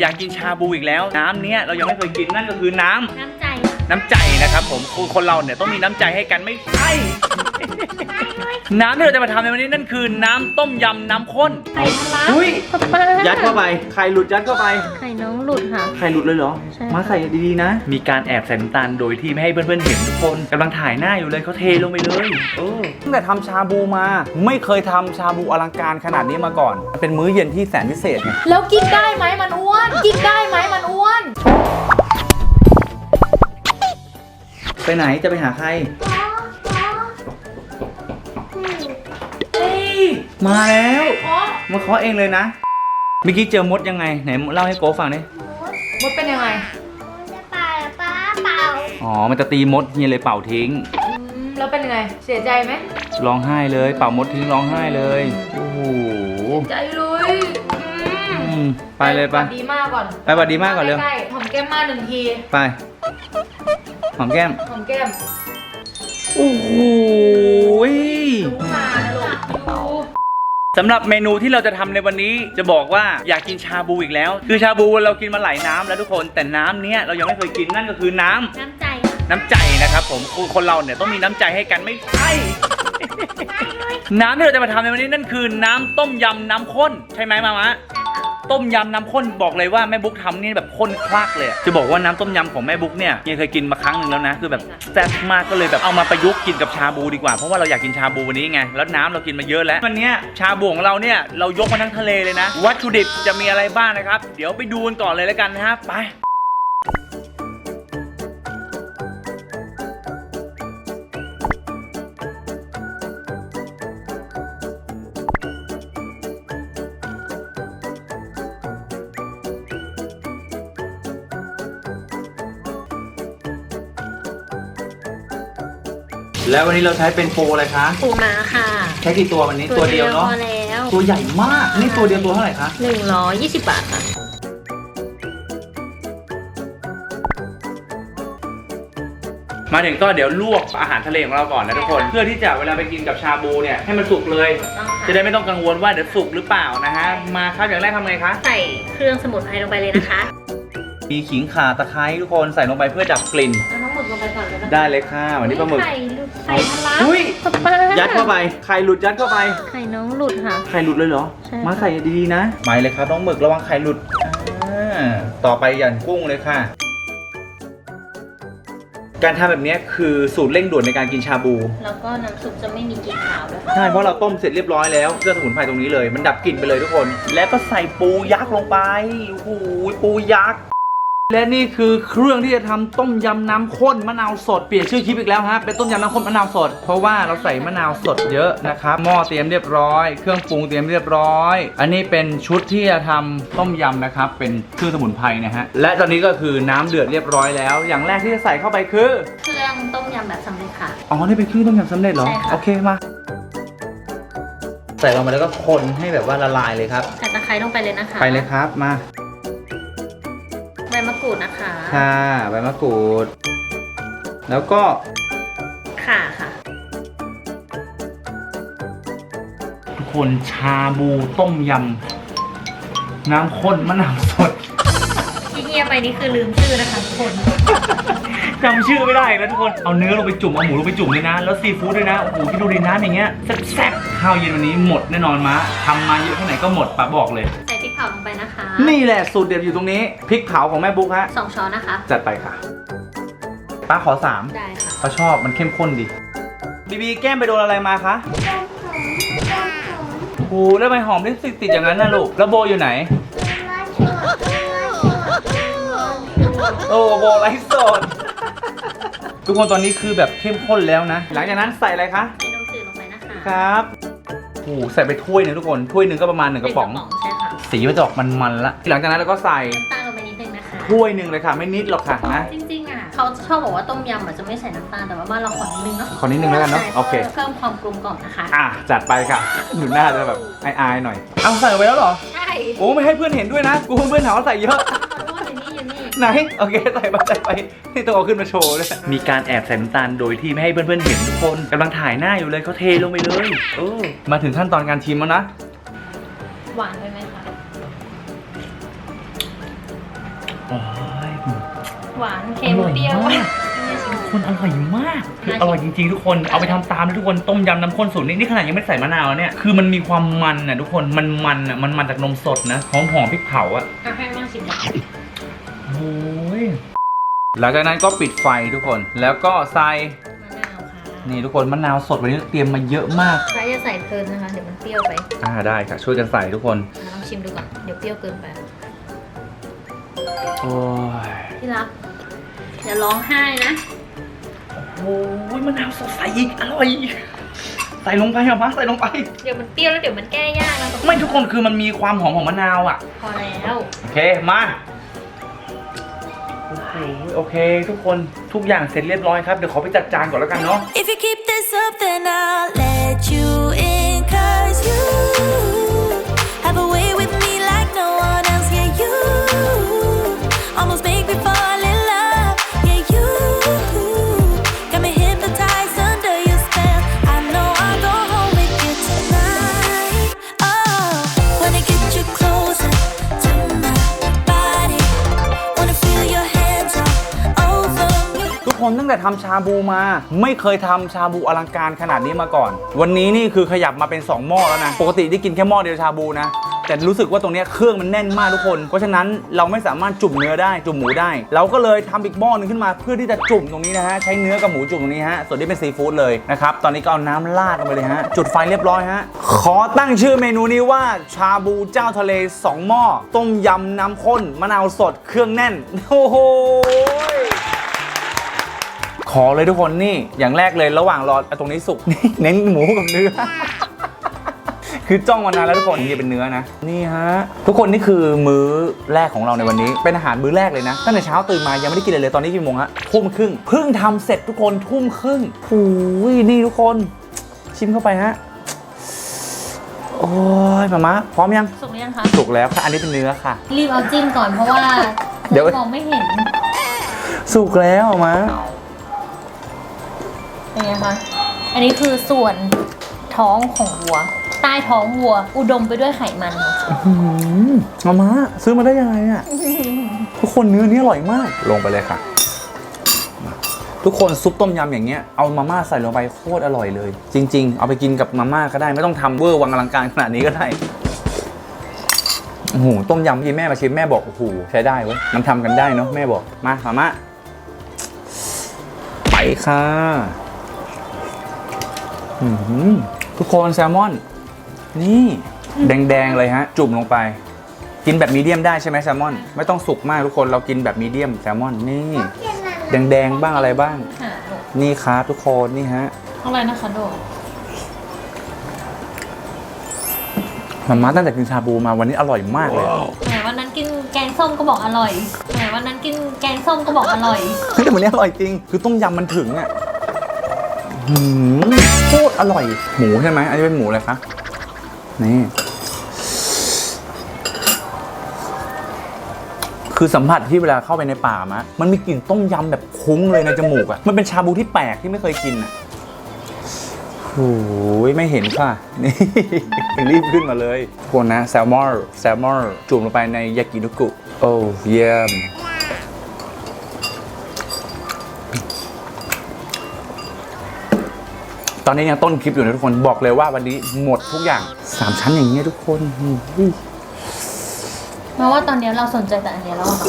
อยากกินชาบูอีกแล้ว น้ำเนี้ยเรายังไม่เคยกินนั่นก็คือน้ำ น้ำใจ น้ำใจนะครับผมคือคนเราเนี่ยต้องมีน้ำใจให้กันไม่ใช่ น้ำที่เราจะมาทำในวันนี้นั่นคือน้ำต้มยำน้ำข้นไข่ทะลักอุ้ยป้ายัดเข้าไปไข่หลุดยัดเข้าไปไข่น้องหลุดค่ะ ไข่หลุดเลยเหรอ ใช่ มาใส่ดีๆนะ มีการแอบใส่น้ำตาลโดยที่ไม่ให้เพื่อนๆเห็นทุกคนกำลังถ่ายหน้าอยู่เลยเขาเทลงไปเลยเออตั้งแต่ทำชาบูมา ไม่เคยทำชาบูอลังการขนาดนี้มาก่อน เป็นมื้อเย็นที่แสนพิเศษไง แล้วกินได้ไหมมันอ้วน กินได้ไหมมันอ้วน ไปไหนจะไปหาใคร เฮ้ยมาแล้วอ๋อมาเคาะเองเลยนะเมื่อกี้เจอมดยังไงไหนเล่าให้โกฟังดิมดเป็นยังไงจะเป่าป้าเป่าอ๋อมันจะตีมดเฮียเลยเป่าทิ้ง อืมแล้วเป็นยังไง เสียใจไหมร้องไห้เลยเป่ามดทิ้งร้องไห้เลยโอ้โหใจเลยอืมอืมไปเลยไปหวัดดีมากก่อนไปหวัดดีมากก่อนเร็ว ใกล้ๆหอมแก้มมาหนึ่งทีไปห อมแก้ม หอมแก้มโอ้โหรู้มานะลูกดูสำหรับเมนูที่เราจะทำในวันนี้จะบอกว่าอยากกินชาบูอีกแล้ว คือชาบูเรากินมาหลายน้ำแล้วทุกคนแต่น้ำเนี้ยเรายังไม่เคยกินนั่นก็คือน้ำ น้ำใจน้ำใจนะครับผมคือคนเราเนี่ยต้องมีน้ำใจให้กันไม่ใช่ น้ำที่เราจะมาทำในวันนี้นั่นคือน้ำต้มยำน้ำข้น ใช่ไหมมามะ ต้มยำน้ำข้นบอกเลยว่าแม่บุ๊กทำนี่แบบข้นคลักเลย จะบอกว่าน้ำต้มยำของแม่บุ๊กเนี่ยยังเคยกินมาครั้งหนึ่งแล้วนะ คือแบบแซ่บมากก็เลยแบบเอามาประยุกต์กินกับชาบูดีกว่า เพราะว่าเราอยากกินชาบูวันนี้ไง แล้วน้ำเรากินมาเยอะแล้ว วันนี้ชาบูของเราเนี่ยเรายกมาทั้งทะเลเลยนะ วัตถุดิบจะมีอะไรบ้างนะครับ เดี๋ยวไปดูกันก่อนเลยแล้วกันนะครับไป แล้ววันนี้เราใช้เป็นโปรอะไรคะ ปูม้าค่ะ ใช้กี่ตัววันนี้ตัวเดียวเนาะ พอแล้วตัวใหญ่มาก นี่ตัวเดียวตัวเท่าไหร่คะ หนึ่งร้อยยี่สิบบาทค่ะ มาถึงก็เดี๋ยวลวกอาหารทะเลของเราก่อนนะทุกคน เพื่อที่จะเวลาไปกินกับชาบูเนี่ยให้มันสุกเลยต้องค่ะจะได้ไม่ต้องกังวลว่าเดี๋ยวสุกหรือเปล่านะฮะ มาครับอย่างแรกทำไงคะ ใส่เครื่องสมุนไพรลงไปเลยนะคะ มีขิงข่าตะไคร้ทุกคนใส่ลงไปเพื่อดับกลิ่น เอาทั้งหมดลงไปก่อนเลยนะคะได้เลยค่ะวันนี้ปลาหมึกไข่หลุด ไข่ทะลักอุ้ยป้ายัดเข้าไปไข่หลุดยัดเข้าไป ไข่น้องหลุดค่ะ ไข่หลุดเลยเหรอ ใช่ค่ะ มาใส่ดีๆนะไปเลยครับน้องหมึกระวังไข่หลุดอ่าต่อไปหยันกุ้งเลยค่ะ การทำแบบนี้คือสูตรเร่งด่วนในการกินชาบู แล้วก็น้ำซุปจะไม่มีกลิ่นคาวด้วยใช่เพราะเราต้มเสร็จเรียบร้อยแล้วเครื่องสมุนไพรตรงนี้เลย มันดับกลิ่นไปเลยทุกคน แล้วก็ใส่ปูยักษ์ลงไปโอ้โหปูยักษ์ และนี่คือเครื่องที่จะทำต้มยำน้ำข้นมะนาวสดเปลี่ยนชื่อคลิปอีกแล้วฮะเป็นต้มยำน้ำข้นมะนาวสด เพราะว่าเราใส่มะนาวสดเยอะนะครับหม้อเตรียมเรียบร้อย เครื่องปรุงเตรียมเรียบร้อย อันนี้เป็นชุดที่จะทำต้มยำนะครับเป็นเครื่องสมุนไพรนะฮะและตอนนี้ก็คือน้ำเดือดเรียบร้อยแล้ว อย่างแรกที่จะใส่เข้าไปคือ เครื่องต้มยำแบบสำเร็จค่ะอ๋อนี่เป็นเครื่องต้มยำสำเร็จเหรอใช่ค่ะโอเคมาใส่ลงไปแล้วก็คนให้แบบว่าละลายเลยครับใส่ตะไคร้ลงไปเลยนะคะไปเลยครับมาใบมะ กรูดนะคะ ค่ะ ใบมะกรูด แล้วก็ข่าค่ะ ทุกคนชาบูต้มยำ น้ำข้นมะนาวสด ที่เงียบไปนี่คือลืมชื่อนะคะทุกคน จำชื่อไม่ได้แล้วทุกคน เอาเนื้อลงไปจุ่ม เอาหมูลงไปจุ่มเลยนะ แล้วซีฟู้ดด้วยนะ โอ้โหที่ดูดีน้ำอย่างเงี้ยแซ่บๆข้าวเย็นวันนี้หมดแน่นอนมะทำมาเยอะแค่ไหนก็หมดปะบอกเลยใส่ นะคะนี่แหละสูตรเด็ดอยู่ตรงนี้พริกเผาของแม่บุ๊กฮะสองช้อนนะคะ จัดไปค่ะป้าขอสามได้ค่ะเขาชอบมันเข้มข้นดีบีบีแก้มไปโดนอะไรมาคะต้มผมต้มผมโอ้โหแล้วทำไมหอมลิปสติกติดอย่างนั้นนะลูกแล้วโบอยู่ไหนมาชดมาชดโอ้โบไลฟ์สดทุกคนตอนนี้คือแบบเข้มข้นแล้วนะ หลังจากนั้นใส่อะไรคะใส่นมจืดลงไปนะคะ ครับโอ้โหใส่ไปถ้วยหนึงทุกคน ถ้วยหนึ่งก็ประมาณหนึ่งกระป๋องใช่ค่ะ สีมันจะออกมันๆละหลังจากนั้นเราก็ใส่น้ำตาลลงไปนิดนึงนะคะ ถ้วยหนึ่งเลยค่ะไม่นิดหรอกค่ะนะ จริงๆอะเขาชอบบอกว่าต้มยำอาจจะไม่ใส่น้ำตาลแต่ว่าบ้านเราขอนิดนึงเนาะขอนิดนึงแล้วกันเนาะใช่โอเค เพิ่มความกลมกล่อมนะคะ อะจัดไปค่ะ อยู่หน้าจะแบบอายๆหน่อย เอาใส่ไปแล้วเหรอ ใช่โอ้ไม่ให้เพื่อนเห็นด้วยนะกูเพื่อนถามว่าใส่เยอะ ขอโทษอยู่นี่อยู่นี่ ไหนโอเคใส่ไปใส่ไปนี่ต้องเอาขึ้นมาโชว์ด้วยมีการแอบใส่น้ำตาลโดยที่ไม่ให้เพื่อนๆเห็นทุกคนกำลังถ่ายหน้าอยู่เลยเขาเทลงไปเลยเออมาถึงขั้นตอนการชิมแล้วนะ หวานไปไหมคะ โอ้ยหวานเค็มเปรี้ยวอร่อยมากคนอร่อยมากคืออร่อยจริงๆทุกคนเอาไปทำตามเลยทุกคนต้มยำน้ำข้นสูตรนี้นี่ขนาดยังไม่ใส่มะนาวเนี่ยคือมันมีความมันอะทุกคนมันมันอะมันมันจากนมสดนะหอมหอมพริกเผาอะอะให้มาชิมก่อนโอ้ยหลังจากนั้นก็ปิดไฟทุกคนแล้วก็ใส่มะนาวค่ะนี่ทุกคนมะนาวสดวันนี้เตรียมมาเยอะมากใครจะใส่เพลินนะคะเดี๋ยวมันเปรี้ยวไปอ่าได้ค่ะช่วยกันใส่ทุกคนอะลองชิมดูก่อนเดี๋ยวเปรี้ยวเกินไป โอ้ยที่รักอย่าร้องไห้นะ โอ้ยมะนาวสดใส่อีกอร่อย ใส่ลงไปอะมาใส่ลงไป เดี๋ยวมันเปรี้ยวแล้วเดี๋ยวมันแก้ยากนะไม่ทุกคนคือมันมีความหอมของมะนาวอะ พอแล้ว โอเค มา โอ้โหโอเค ทุกคนทุกอย่างเสร็จเรียบร้อยครับ เดี๋ยวขอไปจัดจานก่อนแล้วกันเนาะ If you keep this up, then แต่ทำชาบูมา ไม่เคยทำชาบูอลังการขนาดนี้มาก่อน วันนี้นี่คือขยับมาเป็น 2 หม้อแล้วนะ ปกติได้กินแค่หม้อเดียวชาบูนะ แต่รู้สึกว่าตรงนี้เครื่องมันแน่นมากทุกคน เพราะฉะนั้นเราไม่สามารถจุ่มเนื้อได้จุ่มหมูได้ เราก็เลยทำอีกหม้อหนึงขึ้นมาเพื่อที่จะจุ่มตรงนี้นะฮะใช้เนื้อกับหมูจุ่มตรงนี้ฮะส่วนนี้เป็นซีฟู้ดเลยนะครับตอนนี้ก็เอาน้ำราดลงไปเลยฮะจุดไฟเรียบร้อยฮะขอตั้งชื่อเมนูนี้ว่าชาบูเจ้าทะเลสองหม้อต้มยำน้ำข้นมะนาวสดเครื่องแน่นโอ้โห ขอเลยทุกคนนี่อย่างแรกเลยระหว่างรอเอาตรงนี้สุกนี่เน้นหมูกับเนื้อ คือจ้องมานานแล้วทุกคนนี่เป็นเนื้อนะนี่ฮะทุกคนนี่คือมื้อแรกของเราในวันนี้ เป็นอาหารมื้อแรกเลยนะตั้งแต่เช้าตื่นมายังไม่ได้กินเลยเลยตอนนี้กี่โมงฮะทุ่มครึ่งเพิ่งทำเสร็จทุกคนทุ่มครึ่งหูยนี่ทุกคนชิมเข้าไปฮะโอ้ยมามะพร้อมยังสุกหรือยังคะสุกแล้วค่ะอันนี้เป็นเนื้อค่ะ รีบเอาจิ้มก่อนเพราะว่าเดี๋ยวมองไม่เห็น สุกแล้วมา เป็นไงคะอันนี้คือส่วนท้องของวัว ใต้ท้องวัว อุดมไปด้วยไขมันค่ะอืมมามาซื้อมาได้ยังไงอะทุกคนเนื้อนี้อร่อยมาก ลงไปเลยค่ะ ทุกคนซุปต้มยำอย่างเงี้ยเอามาม่าใส่ลงไปโคตรอร่อยเลย จริง ๆ เอาไปกินกับมาม่าก็ได้ไม่ต้องทำเวอร์วังอลังการขนาดนี้ก็ได้โอ้โหต้มยำเมื่อกี้แม่มาชิมแม่บอกโอ้โหใช้ได้เว้ยมันทำกันได้เนาะแม่บอกมามาม่าไปค่ะอื้อหือ ทุกคนแซลมอน นี่แดงๆเลยฮะ จุ่มลงไป กินแบบมีเดียมได้ใช่ไหมแซลมอน ไม่ต้องสุกมากทุกคนเรากินแบบมีเดียมแซลมอนนี่กินอะไรแดงๆบ้างอะไรบ้างค่ะโดดนี่ครับทุกคนนี่ฮะเท่าไหรนะคะโดดมาม่าตั้งแต่กินชาบูมาวันนี้อร่อยมากเลยอะแหมวันนั้นกินแกงส้มก็บอกอร่อยแหมวันนั้นกินแกงส้มก็บอกอร่อยเฮ้ยแต่วันนี้อร่อยจริง คือต้มยำมันถึงอะ หืมโคตรอร่อย หมูใช่ไหมอันนี้เป็นหมูอะไรคะนี่ คือสัมผัสที่เวลาเข้าไปในป่ามะ มันมีกลิ่นต้มยำแบบคุ้งเลยในจมูกอะมันเป็นชาบูที่แปลกที่ไม่เคยกินอะโอ้ยไม่เห็นค่ะ นี่รีบขึ้นมาเลยพวกนะแซลมอนแซลมอนจุ่มลงไปในยากินุกุ โอ้เยี่ยม ตอนนี้ยังต้นคลิปอยู่นะทุกคนบอกเลยว่าวันนี้หมดทุกอย่างสามชั้นอย่างเงี้ยทุกคนอุ้ยเพราะว่าตอนนี้เราสนใจแต่อันเนี้ยแล้วอะค่ะ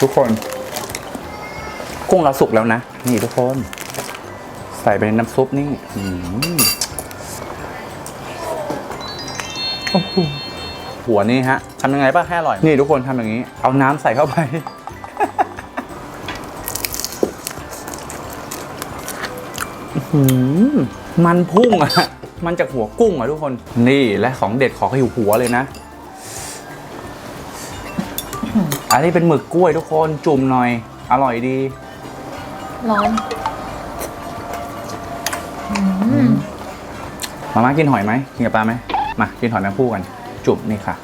ทุกคน กุ้งเราสุกแล้วนะ นี่ทุกคน ใส่ไปในน้ำซุปนี่อืมโอ้โหหัวนี่ฮะทำยังไงป้าให้อร่อย นี่ทุกคนทำอย่างนี้ เอาน้ำใส่เข้าไป มันพุ่งอะมันจากหัวกุ้งอะทุกคน นี่และของเด็ดขอให้อยู่หัวเลยนะ อันนี้เป็นหมึกกล้วยทุกคนจุ่มหน่อย อร่อยดี ร้อนมาม่ากินหอยไหมกินกับปลาไหมมากินหอยแมงผู้กัน จุ่มนี่ค่ะ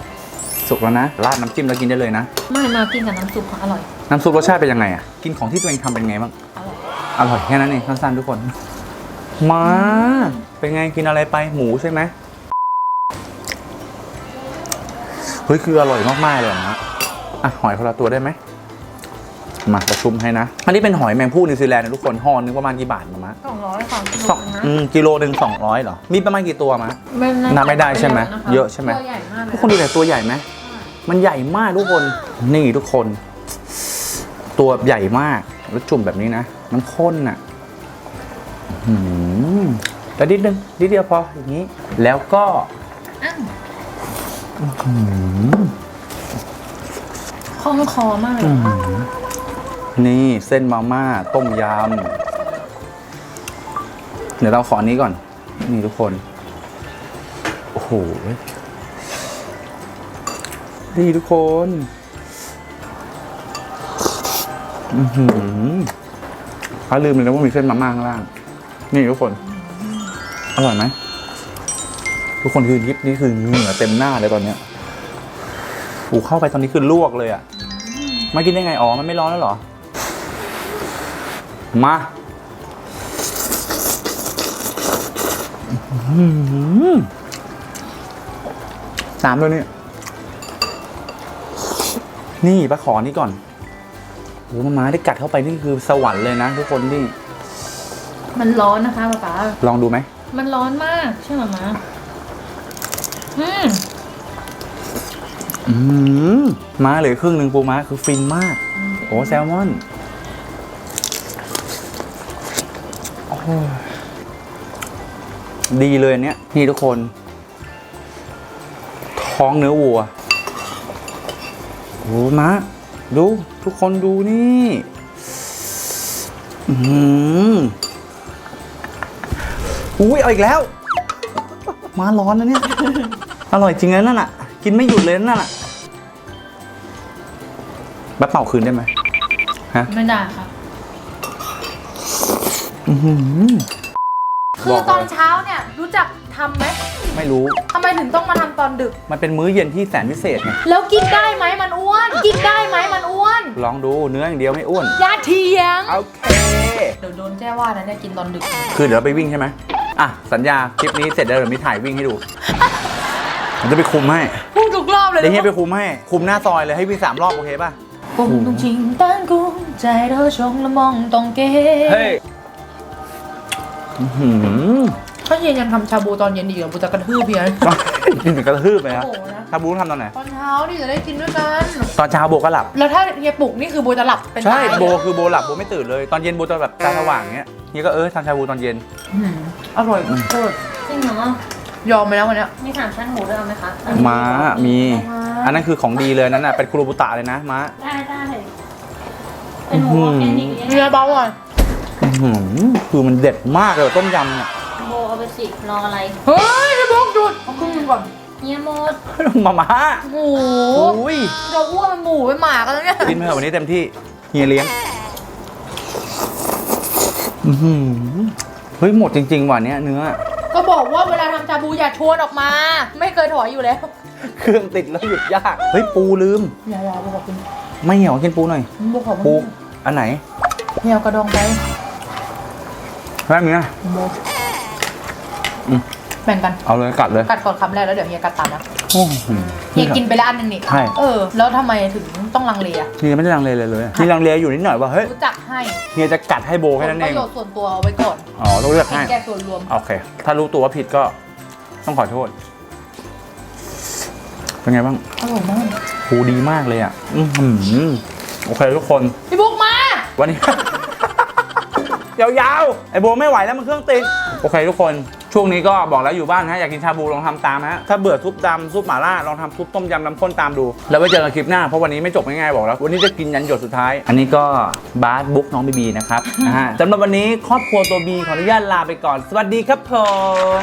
สุกแล้วนะราดน้ำจิ้มแล้วกินได้เลยนะ ไม่มากินกับน้ำซุปค่ะอร่อย น้ำซุปรสชาติเป็นยังไงอะ กินของที่ตัวเองทำเป็นไงบ้าง อร่อย อร่อยแค่นั้นเองสั้นๆทุกคน มา เป็นไงกินอะไรไปหมูใช่ไหมเฮ้ยคืออร่อยมากๆเลยนะอะหอยคนละตัวได้ไหมมาประชุมให้นะ อันนี้เป็นหอยแมงผู้นิวซีแลนด์นะทุกคนห่อนึงประมาณกี่บาทมามะสองร้อยสามสิบสองอืมกิโลหนึ่งสองร้อยเหรอ มีประมาณกี่ตัวมะไม่นับไม่ได้ใช่ไหมเยอะใช่ไหมตัวใหญ่มากเลยทุกคนดูแต่ตัวใหญ่ไหมมันใหญ่มากทุกคนนี่ทุกคน ตัวใหญ่มากแล้วจุ่มแบบนี้นะ มันข้นอะอื้อหืม แล้วนิดนึงนิดเดียวพออย่างนี้ แล้วก็อ้าวอื้อหือคล่องคอมากเลยอื้อหือนี่เส้นมาม่าต้มยำ เดี๋ยวเราขออันนี้ก่อน นี่ทุกคน โอ้โห นี่ทุกคนอือหือเขาลืมเลยนะว่ามีเส้นมาม่าข้างล่าง นี่ทุกคน อร่อยไหมทุกคนคือยิปนี่คือเหงื่อเต็มหน้าเลยตอนเนี้ยอูเข้าไปตอนนี้คือลวกเลยอะ่ะมากินได้ไงอ๋อมันไม่ร้อนแล้วเหรอ มาอื้อหือตามด้วยนี่นี่ปลาขอนี่ก่อนโอ้มาม้าได้กัดเข้าไปนี่คือสวรรค์เลยนะทุกคนนี่ มันร้อนนะคะป๊าป๊าลองดูไหม มันร้อนมากใช่ไหมมาอืมอืมมาเหลือครึ่งหนึ่งปูม้าคือฟินมาก โอ้แซลมอนโอ้ดีเลยเนี้ยนี่ทุกคน ท้องเนื้อวัวโอ้มาดู ทุกคนดูนี่ อืม อุ้ยเอาอีกแล้ว มาร้อนนะเนี่ย อร่อยจริงนะนั่นน่ะ กินไม่หยุดเลยนั่นน่ะบัดเป่าคืนได้ไหมฮะไม่ได้ค่ะ อื้อหือ คือตอนเช้าเนี่ยรู้จักทำไหมไม่รู้ ทำไมถึงต้องมาทำตอนดึก มันเป็นมื้อเย็นที่แสนพิเศษไง แล้วกินได้ไหมมันอ้วน กินได้ไหมมันอ้วนลองดูเนื้ออย่างเดียวไม่อ้วน อย่าเถียง โอเค เดี๋ยวโดนแจ้ว่านะเนี่ยกินตอนดึก คือเดี๋ยวเราไปวิ่งใช่ไหม อะ สัญญาคลิปนี้เสร็จแล้วเดี๋ยวมีถ่ายวิ่งให้ดูผมจะไปคุมให้พูดทุกรอบเลยเดี๋ยวเฮียไปคุมให้ คุมหน้าซอยเลยให้วิ่งสามรอบโอเคป่ะผมต้องจริงตั้งกูใจเราชงละมองต้องเก๋เฮ้ยอื้อหือ ถ้าเย็นยังทำชาบูตอนเย็นดีกว่าบูจะกระทืบเพียนกินถึงกระทืบเลยนะโอ้โหนะถ้าบูทำตอนไหน ตอนเช้านี่จะได้กินด้วยกัน ตอนเช้าโบก็หลับ แล้วถ้าเฮียปลุกนี่คือบูจะหลับเป็นใช่ตายโบคือโบหลับโบไม่ตื่นเลย ตอนเย็นโบจะแบบตาสว่างเงี้ยเฮียก็เออทำชาบูตอนเย็น อืมอร่อยโคตรจริงเหรอยอมไปแล้ววันเนี้ย มีสามชั้นหมูด้วยเอาไหมคะม้ามี ม้า อันนั้นคือของดีเลยนั่นน่ะเป็นคุโรบุตะเลยนะม้า ได้ได้เป็นหมูออร์แกนิกเลยเนื้อเบาอะอื้อหือคือมันเด็ดมากเลยต้มยำเนี่ยโบ เอาไปสิรออะไรเฮ้ยพี่บุ๊กหยุดเอาครึ่งหนึงก่อนเฮียโมดมาม่าหมูอุ้ยเราอ้วนเป็นหมูเป็นหมากันแล้วเนี่ยกินไปเถอะวันนี้เต็มที่เฮียเลี้ยงอื้อหือเฮ้ยหมดจริงๆว่ะเนี้ยเนื้อ ก็บอกว่าเวลาทำชาบูอย่าชวนออกมา ไม่เคยถอยอยู่แล้วเครื่องติดแล้วหยุดยาก เฮ้ยปูลืม อย่าอย่าบอกบอกคุณไม่เหนียวกินปูหน่อย บอกขอปูปูอันไหนเหี่ยวกระดองไปแป๊บนึงนะบอก อืม แบ่งกันเอาเลยกัดเลย กัดก่อนคำแรกแล้วเดี๋ยวเฮียกัดตามนะโอ้โหเฮียกินไปแล้วอันหนึงนี่ใช่ เออ แล้วทำไมถึงต้องลังเลอะเฮียไม่ได้ลังเลเลยเลยมีลังเลอยู่นิดหน่อยว่าเฮ้ยรู้จักให้เฮียจะกัดให้โบผแค่ลนั้นปเอระงโยชน์ส่วนตัวเอาไว้ก่อนอ๋อต้องเลือกเห็นให้ แก่ส่วนรวมโอเค ถ้ารู้ตัวว่าผิดก็ต้องขอโทษ เป็นไงบ้างอร่อยมากปูดีมากเลยอะ อือหือโอเคทุกคน พี่บุ๊กมา วันนี้ ยาวๆ ไอโบไม่ไหวแล้วมันเครื่องติด โอเคทุกคน ช่วงนี้ก็บอกแล้วอยู่บ้านฮะอยากกินชาบูลองทำตามฮะถ้าเบื่อซุปดำซุปหม่าล่าลองทำซุปต้มยำน้ำข้นตามดู แล้วไว้เจอกันคลิปหน้าเพราะวันนี้ไม่จบง่ายๆบอกแล้ว วันนี้จะกินยันหยดสุดท้าย อันนี้ก็บาสบุ๊กน้องบีบีนะครับนะฮะสำหรับวันนี้ครอบครัวตัวบีขออนุญาตลาไปก่อน สวัสดีครับผม